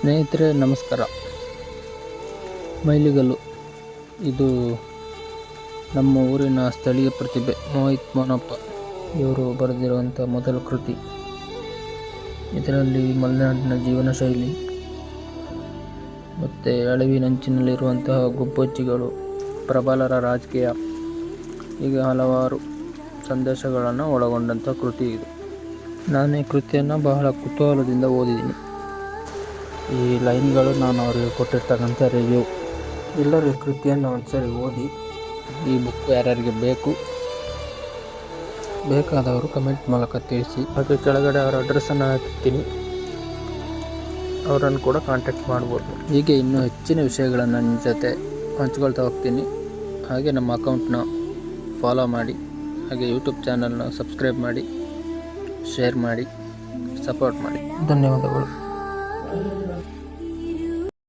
ಸ್ನೇಹಿತರೆ, ನಮಸ್ಕಾರ. ಮೈಲಿಗಲ್ಲು. ಇದು ನಮ್ಮ ಊರಿನ ಸ್ಥಳೀಯ ಪ್ರತಿಭೆ, ಮೋಹಿತ್ ಮೋನಪ್ಪ ಇವರು ಬರೆದಿರುವಂಥ ಮೊದಲ ಕೃತಿ. ಇದರಲ್ಲಿ ಮಲೆನಾಡಿನ ಜೀವನ ಶೈಲಿ ಮತ್ತು ಅಳಿವಿನಂಚಿನಲ್ಲಿರುವಂತಹ ಗುಬ್ಬಚ್ಚಿಗಳು, ಪ್ರಬಲರ ರಾಜಕೀಯ, ಹೀಗೆ ಹಲವಾರು ಸಂದೇಶಗಳನ್ನು ಒಳಗೊಂಡಂಥ ಕೃತಿ ಇದು. ನಾನು ಈ ಕೃತಿಯನ್ನು ಬಹಳ ಕುತೂಹಲದಿಂದ ಓದಿದ್ದೀನಿ. ಈ ಲೈನ್ಗಳು ನಾನು ಅವರಿಗೆ ಕೊಟ್ಟಿರ್ತಕ್ಕಂಥ ರಿವ್ಯೂ ಎಲ್ಲರೂ ಕೃತಿಯನ್ನು ಒಂದ್ಸರಿ ಓದಿ, ಈ ಬುಕ್ ಯಾರ್ಯಾರಿಗೆ ಬೇಕು, ಬೇಕಾದವರು ಕಮೆಂಟ್ ಮೂಲಕ ತಿಳಿಸಿ. ಹಾಗೆ ಕೆಳಗಡೆ ಅವರ ಅಡ್ರೆಸ್ಸನ್ನು ಹಾಕ್ತೀನಿ. ಅವರನ್ನು ಕೂಡ ಕಾಂಟ್ಯಾಕ್ಟ್ ಮಾಡ್ಬೋದು. ಹೀಗೆ ಇನ್ನೂ ಹೆಚ್ಚಿನ ವಿಷಯಗಳನ್ನು ನಿಮ್ಮ ಜೊತೆ ಹಂಚ್ಕೊಳ್ತಾ ಹೋಗ್ತೀನಿ. ಹಾಗೆ ನಮ್ಮ ಅಕೌಂಟ್ನ ಫಾಲೋ ಮಾಡಿ, ಹಾಗೆ ಯೂಟ್ಯೂಬ್ ಚಾನಲ್ನ ಸಬ್ಸ್ಕ್ರೈಬ್ ಮಾಡಿ ಶೇರ್ ಮಾಡಿ ಸಪೋರ್ಟ್ ಮಾಡಿ. ಧನ್ಯವಾದಗಳು.